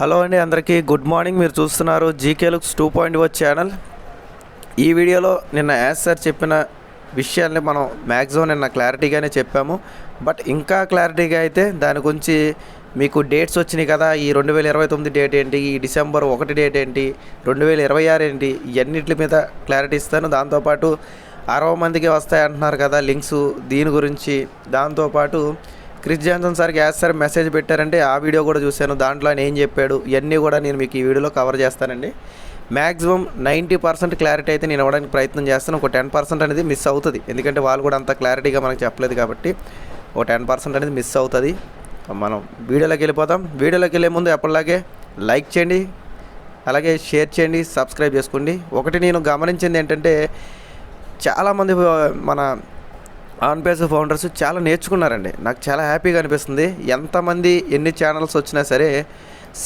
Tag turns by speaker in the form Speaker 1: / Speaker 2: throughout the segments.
Speaker 1: Hello అండి అందరికీ good morning. మీరు చూస్తున్నారు GK looks two point O channel. ఈ వీడియోలో నిన్న యాజ్ సార్ చెప్పిన విషయాల్ని మనం మ్యాక్సిమం నిన్న క్లారిటీగానే చెప్పాము. బట్ ఇంకా క్లారిటీగా అయితే దాని గురించి మీకు డేట్స్ వచ్చినాయి కదా ఈ రెండు వేల ఇరవై తొమ్మిది డేట్ ఏంటి ఈ డిసెంబర్ ఒకటి డేట్ ఏంటి రెండు వేల ఇరవై ఆరు ఏంటి ఇవన్నిటి మీద క్లారిటీ ఇస్తాను. దాంతోపాటు అరవై మందికి వస్తాయి అంటున్నారు కదా లింక్స్ దీని గురించి. దాంతోపాటు క్రిస్ జాన్సన్ సార్కి యాజ్ సార్ మెసేజ్ పెట్టారంటే ఆ వీడియో కూడా చూశాను. దాంట్లో ఆయన ఏం చెప్పాడు ఇవన్నీ కూడా నేను మీకు ఈ వీడియోలో కవర్ చేస్తానండి. మ్యాక్సిమం నైంటీ పర్సెంట్ క్లారిటీ అయితే నేను ఇవ్వడానికి ప్రయత్నం చేస్తాను. ఒక టెన్ పర్సెంట్ అనేది మిస్ అవుతుంది. ఎందుకంటే వాళ్ళు కూడా అంత క్లారిటీగా మనకు చెప్పలేదు కాబట్టి ఒక టెన్ పర్సెంట్ అనేది మిస్ అవుతుంది. మనం వీడియోలోకి వెళ్ళిపోతాం వీడియోలోకి వెళ్ళే ముందు ఎప్పటిలాగే లైక్ చేయండి. అలాగే షేర్ చేయండి. సబ్స్క్రైబ్ చేసుకోండి. ఒకటి నేను గమనించింది ఏంటంటే చాలామంది మన ఆన్పేస్ ఫౌండర్స్ చాలా నేర్చుకున్నారండి. నాకు చాలా హ్యాపీగా అనిపిస్తుంది. ఎంతమంది ఎన్ని ఛానల్స్ వచ్చినా సరే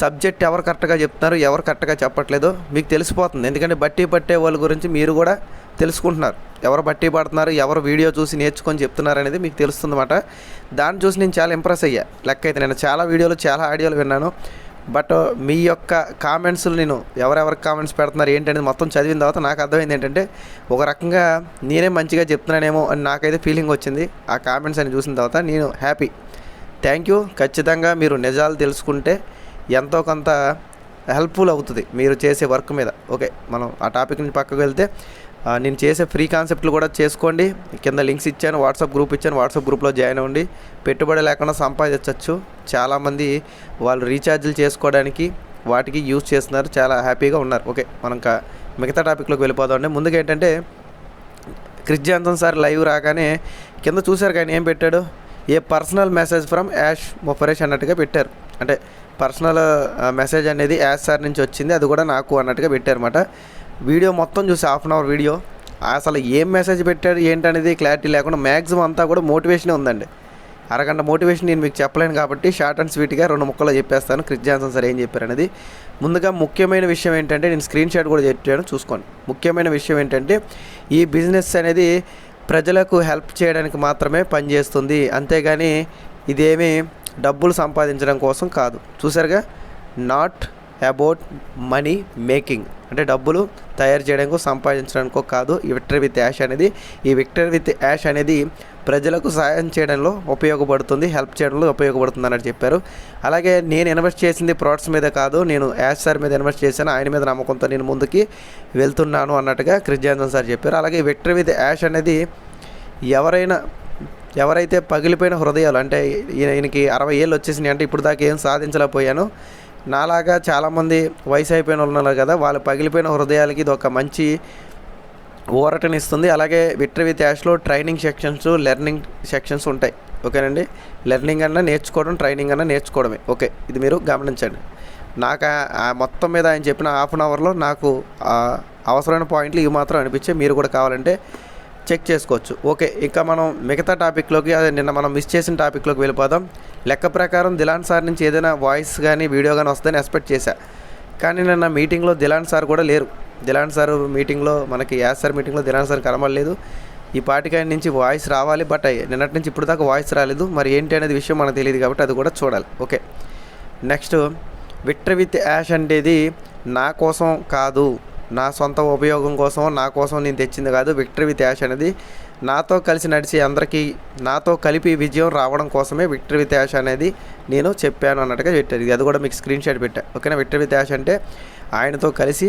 Speaker 1: సబ్జెక్ట్ ఎవరు కరెక్ట్గా చెప్తున్నారు ఎవరు కరెక్ట్గా చెప్పట్లేదు మీకు తెలిసిపోతుంది. ఎందుకంటే బట్టి పట్టే వాళ్ళ గురించి మీరు కూడా తెలుసుకుంటున్నారు. ఎవరు బట్టి పడుతున్నారు ఎవరు వీడియో చూసి నేర్చుకొని చెప్తున్నారు అనేది మీకు తెలుస్తుందన్నమాట. దాన్ని చూసి నేను చాలా ఇంప్రెస్ అయ్యా. లెక్క అయితే నేను చాలా వీడియోలు చాలా ఆడియోలు విన్నాను. బట్ మీ యొక్క కామెంట్స్ నేను ఎవరెవరు కామెంట్స్ పెడుతున్నారు ఏంటనేది మొత్తం చదివిన తర్వాత నాకు అర్థమైంది ఏంటంటే ఒక రకంగా నేనే మంచిగా చెప్తున్నానేమో అని నాకైతే ఫీలింగ్ వచ్చింది. ఆ కామెంట్స్ అని చూసిన తర్వాత నేను హ్యాపీ థ్యాంక్ యూ ఖచ్చితంగా మీరు నిజాలు తెలుసుకుంటే ఎంతో కొంత హెల్ప్ఫుల్ అవుతుంది మీరు చేసే వర్క్ మీద. ఓకే మనం ఆ టాపిక్ నుంచి పక్కకు వెళ్తే నేను చేసే ఫ్రీ కాన్సెప్ట్లు కూడా చేసుకోండి. కింద లింక్స్ ఇచ్చాను వాట్సాప్ గ్రూప్ ఇచ్చాను వాట్సాప్ గ్రూప్లో జాయిన్ అవ్వండి. పెట్టుబడి లేకుండా సంపాదించవచ్చు చాలామంది వాళ్ళు రీఛార్జ్లు చేసుకోవడానికి వాటికి యూజ్ చేస్తున్నారు. చాలా హ్యాపీగా ఉన్నారు. ఓకే మనం ఇంకా మిగతా టాపిక్లోకి వెళ్ళిపోదామండి ముందుగా ఏంటంటే క్రిస్ జాన్సన్ సార్ లైవ్ రాగానే కింద చూశారు కానీ ఏం పెట్టాడు? A personal message from Ash మొఫరేష్ అన్నట్టుగా పెట్టారు. అంటే పర్సనల్ మెసేజ్ అనేది యాష్ సార్ నుంచి వచ్చింది. అది కూడా నాకు అన్నట్టుగా పెట్టారన్నమాట. వీడియో మొత్తం చూసి హాఫ్ అన్ అవర్ వీడియో. అసలు ఏం మెసేజ్ పెట్టాడు ఏంటనేది క్లారిటీ లేకుండా మ్యాక్సిమం అంతా కూడా మోటివేషనే ఉందండి. అరగంట మోటివేషన్ నేను మీకు చెప్పలేను కాబట్టి షార్ట్ అండ్ స్వీట్గా రెండు ముక్కలు చెప్పేస్తాను. క్రిస్ జాన్సన్ సార్ ఏం చెప్పారనేది. ముందుగా ముఖ్యమైన విషయం ఏంటంటే నేను స్క్రీన్ షాట్ కూడా చెప్పాను చూసుకోండి. ముఖ్యమైన విషయం ఏంటంటే ఈ బిజినెస్ అనేది ప్రజలకు హెల్ప్ చేయడానికి మాత్రమే పనిచేస్తుంది. అంతేగాని ఇదేమీ డబ్బులు సంపాదించడం కోసం కాదు. చూసారుగా నాట్ అబౌట్ మనీ మేకింగ్. అంటే డబ్బులు తయారు చేయడానికి సంపాదించడానికో కాదు ఈ విక్టర్ విత్ యాష్ అనేది. ఈ విక్టర్ విత్ యాష్ అనేది ప్రజలకు సహాయం చేయడంలో ఉపయోగపడుతుంది హెల్ప్ చేయడంలో ఉపయోగపడుతుంది అన్నట్టు చెప్పారు. అలాగే నేను ఇన్వెస్ట్ చేసింది ప్రోడక్ట్స్ మీద కాదు నేను యాష్ సార్ మీద ఇన్వెస్ట్ చేశాను ఆయన మీద నమ్మకంతో నేను ముందుకి వెళ్తున్నాను అన్నట్టుగా క్రిస్ జాన్సన్ సార్ చెప్పారు. అలాగే విక్టర్ విత్ యాష్ అనేది ఎవరైనా ఎవరైతే పగిలిపోయిన హృదయాలు అంటే ఈయనకి అరవై ఏళ్ళు వచ్చేసినాయి అంటే ఇప్పుడు దాకా ఏం సాధించలేకపోయాను. నాలాగా చాలామంది వయసు అయిపోయిన వాళ్ళు ఉన్నారు కదా వాళ్ళు పగిలిపోయిన హృదయాలకి ఇది ఒక మంచి ఊరటనిస్తుంది. అలాగే విట్రవి యాష్లో ట్రైనింగ్ సెక్షన్స్ లెర్నింగ్ సెక్షన్స్ ఉంటాయి. ఓకేనండి? లెర్నింగ్ అన్నా నేర్చుకోవడం ట్రైనింగ్ అన్నా నేర్చుకోవడమే. ఓకే ఇది మీరు గమనించండి. నాకు ఆ- మొత్తం మీద ఆయన చెప్పిన హాఫ్ అన్ అవర్లో నాకు అవసరమైన పాయింట్లు ఇవి మాత్రం అనిపించే మీరు కూడా కావాలంటే చెక్ చేసుకోవచ్చు. ఓకే ఇంకా మనం మిగతా టాపిక్లోకి అదే నిన్న మనం మిస్ చేసిన టాపిక్లోకి వెళ్ళిపోదాం. లెక్క ప్రకారం దిలాన్ సార్ నుంచి ఏదైనా వాయిస్ కానీ వీడియో కానీ వస్తుందని ఎక్స్పెక్ట్ చేశా. కానీ నిన్న మీటింగ్లో దిలాన్ సార్ కూడా లేరు. దిలాన్ సార్ మీటింగ్లో మనకి యాస్ సార్ మీటింగ్లో దిలాన్ సార్ కనబడలేదు. ఈ పాటికాయ నుంచి వాయిస్ రావాలి బట్ నిన్నటి నుంచి ఇప్పుడు దాకా వాయిస్ రాలేదు. మరి ఏంటి అనేది విషయం మనకు తెలియదు కాబట్టి అది కూడా చూడాలి. ఓకే. నెక్స్ట్ విట్ర విత్ యాష్ అనేది నా కోసం కాదు. నా సొంత ఉపయోగం కోసం నా కోసం నేను తెచ్చింది కాదు విక్టర్ విత్ యాష్ అనేది. నాతో కలిసి నడిచి అందరికీ నాతో కలిపి విజయం రావడం కోసమే విక్టరీ విత్ యాష్ అనేది నేను చెప్పాను అన్నట్టుగా పెట్టారు ఇది అది కూడా మీకు స్క్రీన్ షాట్ పెట్టా. ఓకేనా? విక్టర్ విత్ యాష్ అంటే ఆయనతో కలిసి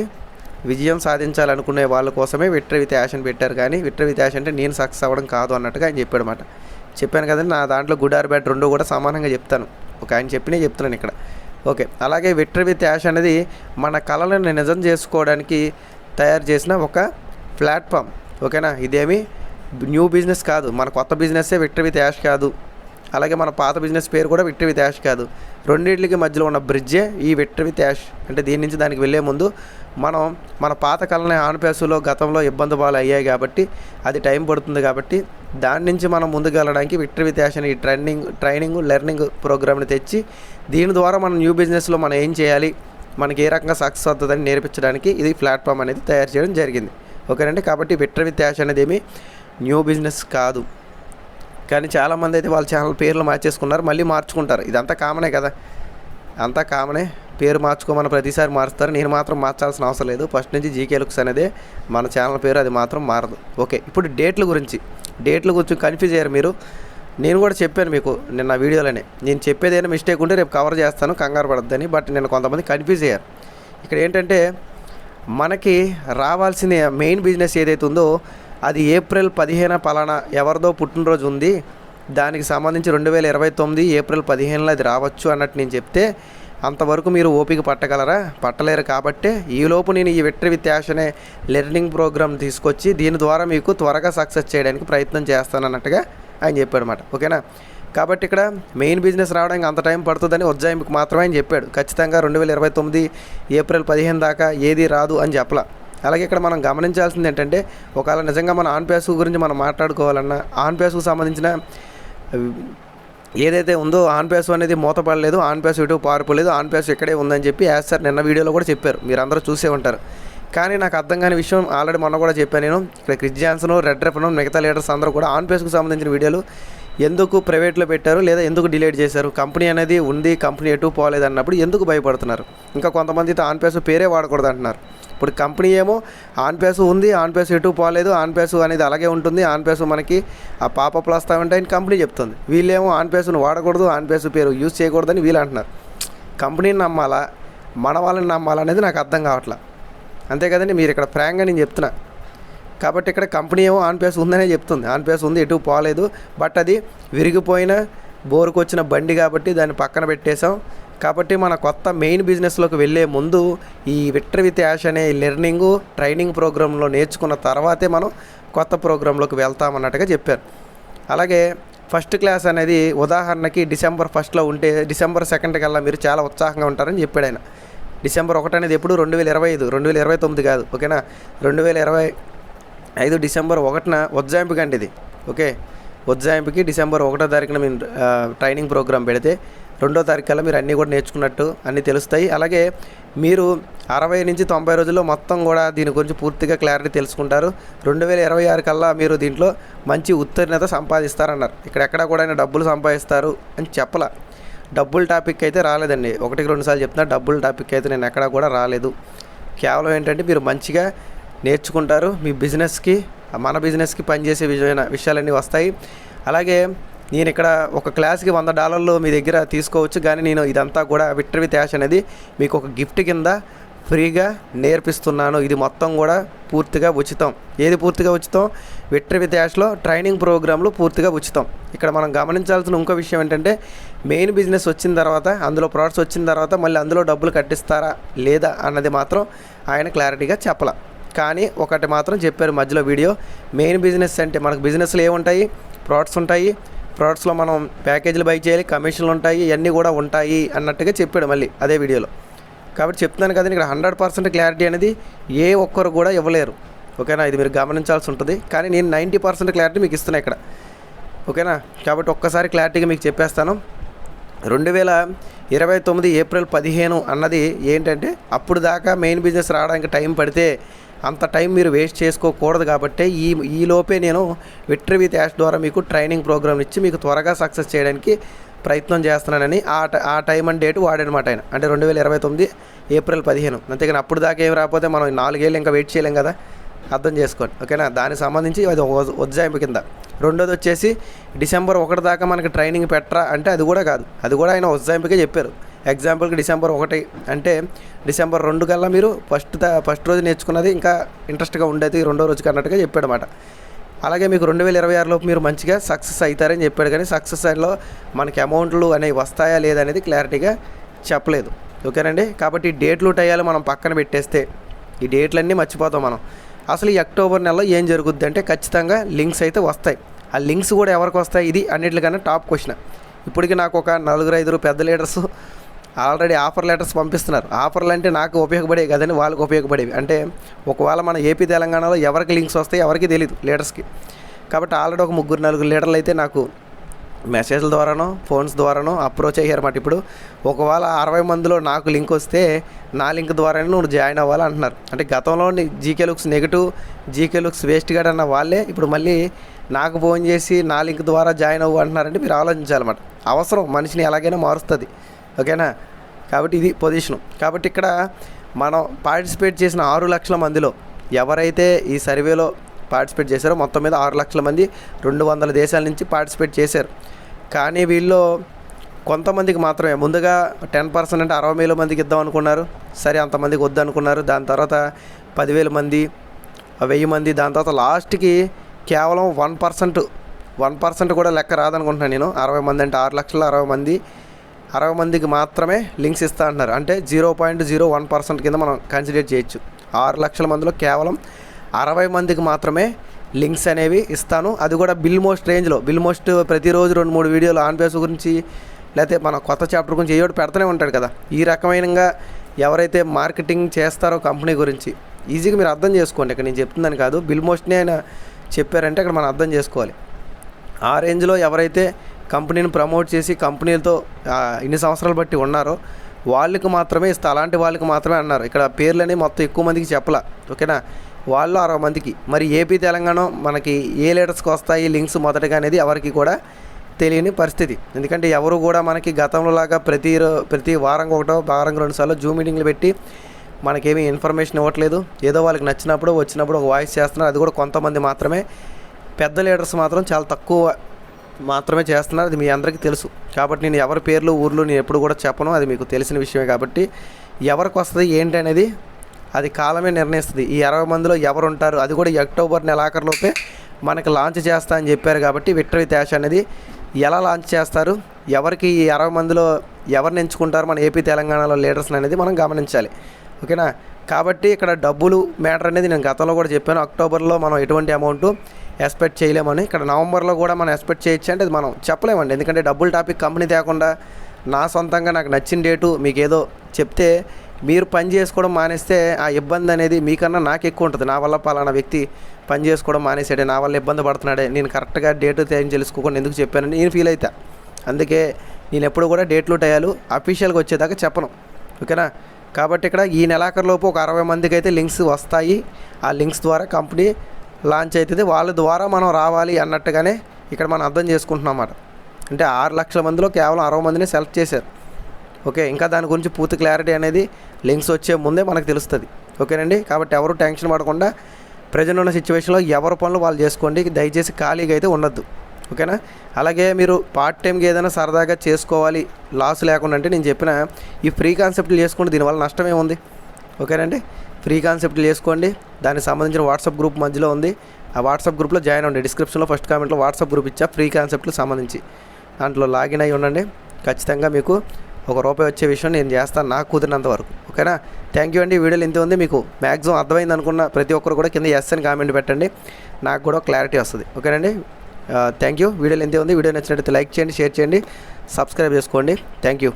Speaker 1: విజయం సాధించాలనుకునే వాళ్ళ కోసమే విక్టరీ విత్ యాష్ అని పెట్టారు. కానీ విక్టరీ విత్ యాష్ అంటే నేను సక్సెస్ అవ్వడం కాదు అన్నట్టుగా ఆయన చెప్పాడు అనమాట చెప్పాను కదండి నా దాంట్లో గుడ్ ఆర్ బ్యాడ్ రెండు కూడా సమానంగా చెప్తాను. ఒక ఆయన చెప్పినే చెప్తున్నాను ఇక్కడ. ఓకే. అలాగే విక్టర్ విత్ యాష్ అనేది మన కళలను నిజం చేసుకోవడానికి తయారు చేసిన ఒక ప్లాట్ఫామ్. ఓకేనా? ఇదేమి న్యూ బిజినెస్ కాదు. మన కొత్త బిజినెస్సే విక్టర్ విత్ యాష్ కాదు. అలాగే మన పాత బిజినెస్ పేరు కూడా విక్టర్ విత్ యాష్ కాదు. రెండింటికి మధ్యలో ఉన్న బ్రిడ్జే ఈ విక్టర్ విత్ యాష్. అంటే దీని నుంచి దానికి వెళ్ళే ముందు మనం మన పాత కళని ఆన్పేసులో గతంలో ఇబ్బంది పాలు అయ్యాయి కాబట్టి అది టైం పడుతుంది కాబట్టి దాని నుంచి మనం ముందుకు వెళ్ళడానికి విక్టర్ విత్యాషన్ అనే ఈ ట్రైనింగ్ ట్రైనింగ్ లెర్నింగ్ ప్రోగ్రామ్ని తెచ్చి దీని ద్వారా మనం న్యూ బిజినెస్లో మనం ఏం చేయాలి? మనకి ఏ రకంగా సక్సెస్ అవుతుందని నేర్పించడానికి ఇది ప్లాట్ఫామ్ అనేది తయారు చేయడం జరిగింది. ఓకేనండి? కాబట్టి విక్టరీ విత్యాష అనేది ఏమి న్యూ బిజినెస్ కాదు. కానీ చాలామంది అయితే వాళ్ళ ఛానల్ పేర్లు మార్చేసుకున్నారు మళ్ళీ మార్చుకుంటారు. ఇదంతా కామనే కదా. అంతా కామనే. పేరు మార్చుకోమని ప్రతిసారి మారుస్తారు. నేను మాత్రం మార్చాల్సిన అవసరం లేదు. ఫస్ట్ నుంచి జీకే లుక్స్ అనేది మన ఛానల్ పేరు. అది మాత్రం మారదు. ఓకే ఇప్పుడు డేట్ల గురించి. డేట్ల గురించి కన్ఫ్యూజ్ అయ్యారు మీరు. నేను కూడా చెప్పాను మీకు నిన్న వీడియోలోనే. నేను చెప్పేది ఏదైనా మిస్టేక్ ఉంటే రేపు కవర్ చేస్తాను. కంగారు పడద్దని. బట్ నేను కొంతమంది కన్ఫ్యూజ్ అయ్యారు. ఇక్కడ ఏంటంటే మనకి రావాల్సిన మెయిన్ బిజినెస్ ఏదైతే ఉందో అది ఏప్రిల్ పదిహేన పలానా ఎవరిదో పుట్టినరోజు ఉంది. దానికి సంబంధించి రెండు వేల ఇరవై తొమ్మిది ఏప్రిల్ పదిహేనులో అది రావచ్చు అన్నట్టు నేను చెప్తే అంతవరకు మీరు ఓపిక పట్టగలరా? పట్టలేరు కాబట్టి ఈలోపు నేను ఈ విక్టరీ విత్ యాష్ అనే లెర్నింగ్ ప్రోగ్రామ్ తీసుకొచ్చి దీని ద్వారా మీకు త్వరగా సక్సెస్ చేయడానికి ప్రయత్నం చేస్తానన్నట్టుగా ఆయన చెప్పాడు అనమాట ఓకేనా? కాబట్టి ఇక్కడ మెయిన్ బిజినెస్ రావడానికి అంత టైం పడుతుందని ఉజ్జాయింపుకి మాత్రమే ఆయన చెప్పాడు. ఖచ్చితంగా రెండు వేల ఇరవై తొమ్మిది ఏప్రిల్ పదిహేను దాకా ఏది రాదు అని చెప్పలా. అలాగే ఇక్కడ మనం గమనించాల్సింది ఏంటంటే ఒకవేళ నిజంగా మన ఆన్ ప్యాసు గురించి మనం మాట్లాడుకోవాలన్నా ఆన్ ప్యాసుకు సంబంధించిన ఏదైతే ఉందో ఆన్ ప్యాస్ అనేది మూతపడలేదు ఆన్ ప్యాస్ ఇటు పారిపోలేదు ఆన్ ప్యాస్ ఇక్కడే ఉందని చెప్పి యాజ్ సార్ నిన్న వీడియోలో కూడా చెప్పారు. మీరు అందరూ చూసే ఉంటారు. కానీ నాకు అర్థం కాని విషయం ఆల్రెడీ మొన్న కూడా చెప్పాను నేను. ఇక్కడ క్రిస్ జాన్సన్ రెడ్ రెఫన్ మిగతా లీడర్స్ అందరూ కూడా ఆన్ పేస్కు సంబంధించిన వీడియోలు ఎందుకు ప్రైవేట్లో పెట్టారు లేదా ఎందుకు డిలేట్ చేశారు కంపెనీ అనేది ఉంది కంపెనీ ఎటు పోలేదు అన్నప్పుడు ఎందుకు భయపడుతున్నారు? ఇంకా కొంతమంది ఆన్ పేస్ పేరే వాడకూడదు అంటున్నారు. ఇప్పుడు కంపెనీ ఏమో ఆన్ పేస్ ఉంది ఆన్ పేస్ ఎటు పోలేదు ఆన్ పేస్ అనేది అలాగే ఉంటుంది ఆన్ పేస్ మనకి ఆ పాపప్లు వస్తూ ఉంటాయని కంపెనీ చెప్తుంది. వీళ్ళేమో ఆన్ పేస్ను వాడకూడదు ఆన్ పేస్ పేరు యూజ్ చేయకూడదని వీళ్ళు అంటున్నారు. కంపెనీని నమ్మాలా? మన వాళ్ళని నమ్మాలా అనేది నాకు అర్థం కావట్లా? అంతే కదండి మీరు ఇక్కడ ఫ్రాంక్గా నేను చెప్తున్నా. కాబట్టి ఇక్కడ కంపెనీ ఏమో ఆన్ పేస్ ఉందనే చెప్తుంది. ఆన్ పేస్ ఉంది ఎటు పోలేదు బట్ అది విరిగిపోయిన బోరుకు వచ్చిన బండి కాబట్టి దాన్ని పక్కన పెట్టేశాం. కాబట్టి మన కొత్త మెయిన్ బిజినెస్లోకి వెళ్ళే ముందు ఈ విక్టర్ విత్ యాష్ అనే లెర్నింగు ట్రైనింగ్ ప్రోగ్రాంలో నేర్చుకున్న తర్వాతే మనం కొత్త ప్రోగ్రాంలోకి వెళ్తామన్నట్టుగా చెప్పారు. అలాగే ఫస్ట్ క్లాస్ అనేది ఉదాహరణకి డిసెంబర్ ఫస్ట్లో ఉంటే డిసెంబర్ సెకండ్ కల్లా మీరు చాలా ఉత్సాహంగా ఉంటారని చెప్పాడు ఆయన. డిసెంబర్ ఒకటి అనేది ఎప్పుడు రెండు వేల ఇరవై ఐదు రెండు వేల ఇరవై తొమ్మిది కాదు ఓకేనా? రెండు వేల ఇరవై ఐదు డిసెంబర్ ఒకటిన ఉజ్జాయింపుకి అండి ఇది ఓకే? ఉజ్జాయింపుకి డిసెంబర్ ఒకటో తారీఖున మీరు ట్రైనింగ్ ప్రోగ్రామ్ పెడితే రెండో తారీఖు కల్లా మీరు అన్నీ కూడా నేర్చుకున్నట్టు అన్నీ తెలుస్తాయి. అలాగే మీరు అరవై నుంచి తొంభై రోజుల్లో మొత్తం కూడా దీని గురించి పూర్తిగా క్లారిటీ తెలుసుకుంటారు. రెండు వేల ఇరవై ఆరు కల్లా మీరు దీంట్లో మంచి ఉత్తీర్ణత సంపాదిస్తారన్నారు. ఇక్కడ ఎక్కడ కూడా డబ్బులు సంపాదిస్తారు అని చెప్పలా. డబ్బుల టాపిక్ అయితే రాలేదండి. ఒకటికి రెండు సార్లు చెప్తున్నా డబ్బుల టాపిక్ అయితే నేను ఎక్కడా కూడా రాలేదు. కేవలం ఏంటంటే మీరు మంచిగా నేర్చుకుంటారు. మీ బిజినెస్కి మన బిజినెస్కి పనిచేసే విజయమైన విషయాలన్నీ వస్తాయి. అలాగే నేను ఇక్కడ ఒక క్లాస్కి వంద డాలర్లు మీ దగ్గర తీసుకోవచ్చు కానీ నేను ఇదంతా కూడా విక్టర్ విత్ యాష్ అనేది మీకు ఒక గిఫ్ట్ కింద ఫ్రీగా నేర్పిస్తున్నాను. ఇది మొత్తం కూడా పూర్తిగా ఉచితం. ఏది పూర్తిగా ఉచితం? విక్టర్ విత్ యాష్లో ట్రైనింగ్ ప్రోగ్రాంలు పూర్తిగా ఉచితం. ఇక్కడ మనం గమనించాల్సిన ఇంకో విషయం ఏంటంటే మెయిన్ బిజినెస్ వచ్చిన తర్వాత అందులో ప్రోడక్ట్స్ వచ్చిన తర్వాత మళ్ళీ అందులో డబ్బులు కట్టిస్తారా లేదా అన్నది మాత్రం ఆయన క్లారిటీగా చెప్పాల. కానీ ఒకటి మాత్రం చెప్పారు మధ్యలో వీడియో మెయిన్ బిజినెస్ అంటే మనకు బిజినెస్లు ఏముంటాయి? ప్రోడక్ట్స్ ఉంటాయి. ప్రోడక్ట్స్లో మనం ప్యాకేజీలు బై చేయాలి కమిషన్లు ఉంటాయి ఇవన్నీ కూడా ఉంటాయి అన్నట్టుగా చెప్పాడు మళ్ళీ అదే వీడియోలో. కాబట్టి చెప్తున్నాను కదండి ఇక్కడ హండ్రెడ్ పర్సెంట్ క్లారిటీ అనేది ఏ ఒక్కరు కూడా ఇవ్వలేరు. ఓకేనా? ఇది మీరు గమనించాల్సి ఉంటుంది. కానీ నేను నైంటీ పర్సెంట్ క్లారిటీ మీకు ఇస్తున్నా ఇక్కడ. ఓకేనా? కాబట్టి ఒక్కసారి క్లారిటీగా మీకు చెప్పేస్తాను. రెండు వేల ఇరవై తొమ్మిది ఏప్రిల్ పదిహేను అన్నది ఏంటంటే అప్పుడు దాకా మెయిన్ బిజినెస్ రావడానికి టైం పడితే అంత టైం మీరు వేస్ట్ చేసుకోకూడదు కాబట్టి ఈ ఈలోపే నేను విక్టరీ విత్ యాష్ ద్వారా మీకు ట్రైనింగ్ ప్రోగ్రామ్ ఇచ్చి మీకు త్వరగా సక్సెస్ చేయడానికి ప్రయత్నం చేస్తున్నానని ఆ ఆ టైం అండ్ డేట్ వాడనమాట ఆయన. అంటే రెండు వేల ఇరవై తొమ్మిది ఏప్రిల్ పదిహేను. అంతేగాని అప్పుడు దాకా ఏం రాకపోతే మనం నాలుగేళ్ళు ఇంకా వెయిట్ చేయలేం కదా. అర్థం చేసుకోండి. ఓకేనా? దానికి సంబంధించి అది ఉజ్జాయింపు కింద. రెండోది వచ్చేసి డిసెంబర్ ఒకటి దాకా మనకి ట్రైనింగ్ పెట్టరా అంటే అది కూడా కాదు. అది కూడా ఆయన ఉజ్జాయింపుకే చెప్పారు. ఎగ్జాంపుల్కి డిసెంబర్ ఒకటి అంటే డిసెంబర్ రెండు కల్లా మీరు ఫస్ట్ ఫస్ట్ రోజు నేర్చుకున్నది ఇంకా ఇంట్రెస్ట్గా ఉండేది రెండో రోజుకి అన్నట్టుగా చెప్పాడు అనమాట అలాగే మీకు రెండు వేల ఇరవై ఆరులోపు మీరు మంచిగా సక్సెస్ అవుతారని చెప్పాడు కానీ సక్సెస్ అయిలో మనకి అమౌంట్లు అనేవి వస్తాయా లేదా అనేది క్లారిటీగా చెప్పలేదు. ఓకేనండి? కాబట్టి ఈ డేట్లు టయాలు మనం పక్కన పెట్టేస్తే ఈ డేట్లన్నీ మర్చిపోతాం మనం. అసలు ఈ అక్టోబర్ నెలలో ఏం జరుగుద్ది అంటే ఖచ్చితంగా లింక్స్ అయితే వస్తాయి. ఆ లింక్స్ కూడా ఎవరికి వస్తాయి? ఇది అన్నిటికన్నా టాప్ క్వశ్చన్. ఇప్పటికి నాకు ఒక నలుగురు ఐదుగురు పెద్ద లీడర్స్ ఆల్రెడీ ఆఫర్ లెటర్స్ పంపిస్తున్నారు. ఆఫర్లు అంటే నాకు ఉపయోగపడేవి కదని వాళ్ళకి ఉపయోగపడేవి. అంటే ఒకవేళ మన ఏపీ తెలంగాణలో ఎవరికి లింక్స్ వస్తాయి ఎవరికి తెలియదు లీడర్స్కి కాబట్టి ఆల్రెడీ ఒక ముగ్గురు నలుగురు లీడర్లు అయితే నాకు మెసేజ్ల ద్వారానో ఫోన్స్ ద్వారానో అప్రోచ్ అయ్యారన్నమాట ఇప్పుడు. ఒకవేళ అరవై మందిలో నాకు లింక్ వస్తే నా లింక్ ద్వారానే నువ్వు జాయిన్ అవ్వాలి అంటున్నారు. అంటే గతంలో GK looks negative GK looks waste gourd అన్న వాళ్ళే ఇప్పుడు మళ్ళీ నాకు ఫోన్ చేసి నా లింక్ ద్వారా జాయిన్ అవ్వు అంటున్నారంటే మీరు ఆలోచించాలన్నమాట. అవసరం మనిషిని ఎలాగైనా మారుస్తుంది. ఓకేనా? కాబట్టి ఇది పొజిషన్. కాబట్టి ఇక్కడ మనం పార్టిసిపేట్ చేసిన ఆరు లక్షల మందిలో ఎవరైతే ఈ సర్వేలో పార్టిసిపేట్ చేశారో మొత్తం మీద ఆరు లక్షల మంది రెండు వందల దేశాల నుంచి పార్టిసిపేట్ చేశారు. కానీ వీళ్ళు కొంతమందికి మాత్రమే. ముందుగా టెన్ పర్సెంట్ అంటే అరవై వేల మందికి ఇద్దాం అనుకున్నారు. సరే అంతమందికి వద్దు అనుకున్నారు. దాని తర్వాత పదివేల మంది వెయ్యి మంది దాని తర్వాత లాస్ట్కి కేవలం వన్ పర్సెంట్ వన్ పర్సెంట్ కూడా లెక్క రాదనుకుంటున్నాను నేను. అరవై మంది అంటే ఆరు లక్షల అరవై మంది అరవై మందికి మాత్రమే లింక్స్ ఇస్తా అంటున్నారు. అంటే zero point zero one percent కింద మనం కన్సిడర్ చేయొచ్చు. ఆరు లక్షల మందిలో కేవలం అరవై మందికి మాత్రమే లింక్స్ అనేవి ఇస్తాను. అది కూడా బిల్ మోస్ట్ రేంజ్లో. బిల్ మోస్ట్ ప్రతిరోజు రెండు మూడు వీడియోలు ఆన్ బేస్ గురించి లేకపోతే మన కొత్త చాప్టర్ గురించి ఏదో ఒకటి పెడుతూనే ఉంటాడు కదా. ఈ రకమైనగా ఎవరైతే మార్కెటింగ్ చేస్తారో కంపెనీ గురించి ఈజీగా మీరు అర్థం చేసుకోండి. ఇక్కడ నేను చెప్తుందని కాదు బిల్ మోస్ట్ని ఆయన చెప్పారంటే అక్కడ మనం అర్థం చేసుకోవాలి. ఆ రేంజ్లో ఎవరైతే కంపెనీని ప్రమోట్ చేసి కంపెనీలతో ఇన్ని సంవత్సరాలు బట్టి ఉన్నారో. వాళ్ళకి మాత్రమే ఇస్తా అలాంటి వాళ్ళకి మాత్రమే అన్నారు. ఇక్కడ పేర్లని మొత్తం ఎక్కువ మందికి చెప్పలా. ఓకేనా? వాళ్ళు అరవై మందికి. మరి ఏపీ తెలంగాణ మనకి ఏ లీడర్స్కి వస్తాయి లింక్స్ మొదటగా అనేది ఎవరికి కూడా తెలియని పరిస్థితి. ఎందుకంటే ఎవరు కూడా మనకి గతంలో లాగా ప్రతి ప్రతి వారం ఒకటో వారం రెండుసార్లు జూమ్ మీటింగ్లు పెట్టి మనకేమీ ఇన్ఫర్మేషన్ ఇవ్వట్లేదు. ఏదో వాళ్ళకి నచ్చినప్పుడు వచ్చినప్పుడు ఒక వాయిస్ చేస్తున్నారు. అది కూడా కొంతమంది మాత్రమే. పెద్ద లీడర్స్ మాత్రం చాలా తక్కువ మాత్రమే చేస్తున్నారు. అది మీ అందరికీ తెలుసు. కాబట్టి నేను ఎవరి పేర్లు ఊర్లు నేను ఎప్పుడు కూడా చెప్పను. అది మీకు తెలిసిన విషయమే కాబట్టి ఎవరికి వస్తుంది ఏంటి అనేది అది కాలమే నిర్ణయిస్తుంది. ఈ అరవై మందిలో ఎవరు ఉంటారు అది కూడా అక్టోబర్ నెలాఖరులోపే మనకు లాంచ్ చేస్తా అని చెప్పారు కాబట్టి విక్టరీ త్యాష్ అనేది ఎలా లాంచ్ చేస్తారు ఎవరికి ఈ అరవై మందిలో ఎవరిని ఎంచుకుంటారు మన ఏపీ తెలంగాణలో లీడర్స్ అనేది మనం గమనించాలి. ఓకేనా? కాబట్టి ఇక్కడ డబ్బులు మ్యాటర్ అనేది నేను గతంలో కూడా చెప్పాను. అక్టోబర్లో మనం ఎటువంటి అమౌంట్ ఎక్స్పెక్ట్ చేయలేమని ఇక్కడ నవంబర్లో కూడా మనం ఎక్స్పెక్ట్ చేయొచ్చు అంటే అది మనం చెప్పలేమండి. ఎందుకంటే డబ్బుల్ టాపిక్ కంపెనీ తేకుండా నా సొంతంగా నాకు నచ్చిన డేటు మీకు ఏదో చెప్తే మీరు పని చేసుకోవడం మానేస్తే ఆ ఇబ్బంది అనేది మీకన్నా నాకు ఎక్కువ ఉంటుంది. నా వల్ల పలానా వ్యక్తి పని చేసుకోవడం మానేసాడే నా వల్ల ఇబ్బంది పడుతున్నాడే. నేను కరెక్ట్గా డేటు తేని తెలుసుకోకుండా ఎందుకు చెప్పానని నేను ఫీల్ అవుతా అందుకే నేను ఎప్పుడు కూడా డేట్లు టయాలు అఫీషియల్గా వచ్చేదాకా చెప్పను. ఓకేనా? కాబట్టి ఇక్కడ ఈ నెలాఖరులోపు ఒక అరవై మందికి అయితే లింక్స్ వస్తాయి. ఆ లింక్స్ ద్వారా కంపెనీ లాంచ్ అవుతుంది. వాళ్ళ ద్వారా మనం రావాలి అన్నట్టుగానే ఇక్కడ మనం అర్థం చేసుకుంటున్నాం అన్నమాట. అంటే ఆరు లక్షల మందిలో కేవలం అరవై మందిని సెలెక్ట్ చేశారు. ఓకే ఇంకా దాని గురించి పూర్తి క్లారిటీ అనేది లింక్స్ వచ్చే ముందే మనకు తెలుస్తుంది. ఓకేనండి? కాబట్టి ఎవరు టెన్షన్ పడకుండా ప్రజెంట్ ఉన్న సిచ్యువేషన్లో ఎవరి పనులు వాళ్ళు చేసుకోండి. దయచేసి ఖాళీగా అయితే ఉండొద్దు. ఓకేనా? అలాగే మీరు పార్ట్ టైంకి ఏదైనా సరదాగా చేసుకోవాలి. లాస్ లేకుండా అంటే నేను చెప్పిన ఈ ఫ్రీ కాన్సెప్ట్లు చేసుకుంటే దీనివల్ల నష్టం ఏముంది? ఓకేనండి? ఫ్రీ కాన్సెప్ట్లు చేసుకోండి. దానికి సంబంధించిన వాట్సాప్ గ్రూప్ మధ్యలో ఉంది. ఆ వాట్సాప్ గ్రూప్లో జాయిన్ అవ్వండి. డిస్క్రిప్షన్లో ఫస్ట్ కామెంట్లో వాట్సాప్ గ్రూప్ ఇచ్చా. ఫ్రీ కాన్సెప్ట్లు సంబంధించి. దాంట్లో లాగిన్ అయి ఉండండి. ఖచ్చితంగా మీకు ఒక రూపాయి వచ్చే విషయం నేను చేస్తాను. నాకు కుదిరినంత వరకు. ఓకేనా? థ్యాంక్ యూ అండి. వీడియోలు ఇంత ఉంది. మీకు మ్యాక్సిమం అర్థమైంది అనుకున్న ప్రతి ఒక్కరు కూడా కింద ఎస్ అని కామెంట్ పెట్టండి. నాకు కూడా క్లారిటీ వస్తుంది. ఓకేనండి? Thank you. వీడియోలు ఇంతే ఉంది. వీడియో నచ్చినట్లయితే లైక్ చేయండి షేర్ చేయండి సబ్స్క్రైబ్ చేసుకోండి. Thank you.